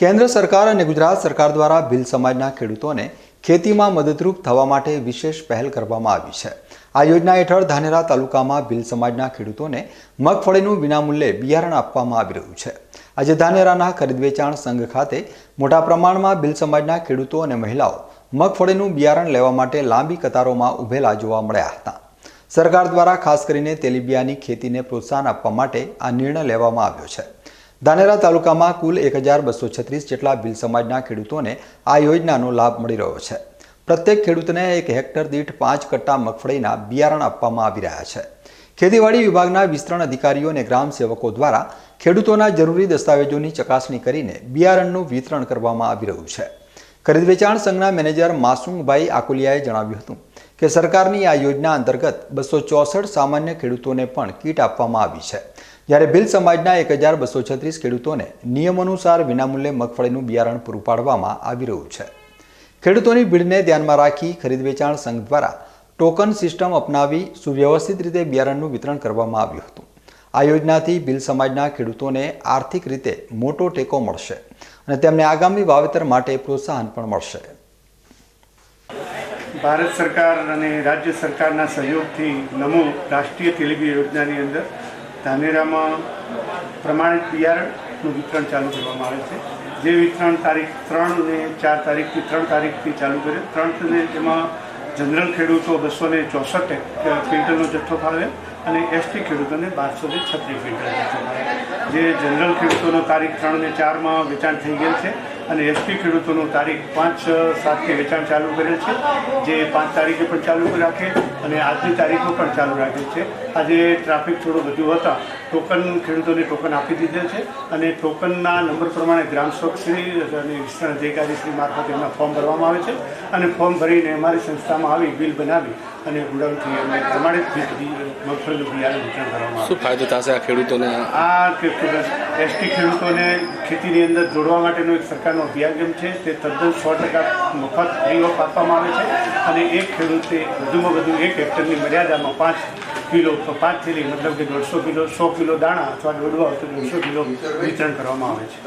કેન્દ્ર સરકાર અને ગુજરાત સરકાર દ્વારા ભીલ સમાજના ખેડૂતોને ખેતીમાં મદદરૂપ થવા માટે વિશેષ પહેલ કરવામાં આવી છે. આ યોજના હેઠળ ધાનેરા તાલુકામાં ભીલ સમાજના ખેડૂતોને મગફળીનું વિનામૂલ્યે બિયારણ આપવામાં આવી રહ્યું છે. આજે ધાનેરાના ખરીદ વેચાણ સંઘ ખાતે મોટા પ્રમાણમાં ભીલ સમાજના ખેડૂતો અને મહિલાઓ મગફળીનું બિયારણ લેવા માટે લાંબી કતારોમાં ઊભેલા જોવા મળ્યા હતા. સરકાર દ્વારા ખાસ કરીને તેલીબિયાની ખેતીને પ્રોત્સાહન આપવા માટે આ નિર્ણય લેવામાં આવ્યો છે. ધાનેરા તાલુકામાં કુલ એક હજાર બસો છત્રીસ જેટલા ભીલ સમાજના ખેડૂતોને આ યોજનાનો લાભ મળી રહ્યો છે. પ્રત્યેક ખેડૂતને એક હેક્ટર દીઠ પાંચ કટ્ટા મગફળીના બિયારણ આપવામાં આવી રહ્યા છે. ખેતીવાડી વિભાગના વિસ્તરણ અધિકારીઓ અને ગ્રામ સેવકો દ્વારા ખેડૂતોના જરૂરી દસ્તાવેજોની ચકાસણી કરીને બિયારણનું વિતરણ કરવામાં આવી રહ્યું છે. ખરીદ વેચાણ સંઘના મેનેજર માસુમભાઈ આકુલિયાએ જણાવ્યું હતું. કે સરકારની આ યોજના અંતર્ગત બસો ચોસઠ સામાન્ય ખેડૂતોને પણ કીટ આપવામાં આવી છે. જ્યારે ભીલ સમાજના એક હજાર બસો છત્રીસ ખેડૂતોને નિયમાનુસાર વિનામૂલ્યે મગફળીનું બિયારણ પૂરું પાડવામાં આવી રહ્યું છે. ખેડૂતોની ભીડને ધ્યાનમાં રાખી ખરીદ વેચાણ સંઘ દ્વારા ટોકન સિસ્ટમ અપનાવી સુવ્યવસ્થિત રીતે બિયારણનું વિતરણ કરવામાં આવ્યું હતું. આ યોજનાથી ભીલ સમાજના ખેડૂતોને આર્થિક રીતે મોટો ટેકો મળશે અને તેમને આગામી વાવેતર માટે પ્રોત્સાહન પણ મળશે. ભારત સરકાર અને રાજ્ય સરકારના સહયોગથી નમો રાષ્ટ્રીય તેલીબી યોજનાની અંદર ધાનેરામાં પ્રમાણિત બિયારણનું વિતરણ ચાલુ કરવામાં આવે છે. જે વિતરણ તારીખ ત્રણ અને ચાર તારીખથી ત્રણ તારીખથી ચાલુ કરે. ત્રણ અને જેમાં જનરલ ખેડૂતો બસો ને ચોસઠ ક્વિન્ટલનો જથ્થો ફાળવે અને એસટી ખેડૂતોને બારસો ને છત્રીસ ક્વિન્ટલ જથ્થો ફાળવે જે જનરલ ખેડૂતોનો તારીખ ત્રણ ને ચારમાં વેચાણ થઈ ગયેલ છે. અને એસપી ખેડૂતોનું તારીખ પાંચ સાતથી વેચાણ ચાલુ કરેલ છે. જે પાંચ તારીખે પણ ચાલુ રાખે અને આજની તારીખો પણ ચાલુ રાખે છે. આજે ટ્રાફિક થોડું વધુ હતા. ટોકન ખેડૂતોને ટોકન આપી દીધેલ છે અને ટોકનના નંબર પ્રમાણે ગ્રામ શ્રી અને વિસ્તરણ અધિકારીશ્રી મારફતે એમના ફોર્મ ભરવામાં આવે છે અને ફોર્મ ભરીને અમારી સંસ્થામાં આવી બિલ બનાવી અને ગુડાઉનથી અમે પ્રમાણે મગફળીનું બિયારણ વિતરણ કરવામાં શું ફાયદો થશે આ ખેડૂતોને? આ એસટી ખેડૂતોને ખેતીની અંદર જોડવા માટેનો એક સરકારનો અભિયાન છે તે તદ્દન સો ટકા મફત ફ્રી ઓફ આપવામાં આવે છે અને એક ખેડૂતે વધુમાં વધુ એક હેક્ટરની મર્યાદામાં પાંચ કિલો પાંચ થેલી મતલબ કે દોઢસો કિલો, સો કિલો દાણા અથવા દોડવા તો દોઢસો કિલો વિતરણ કરવામાં આવે છે.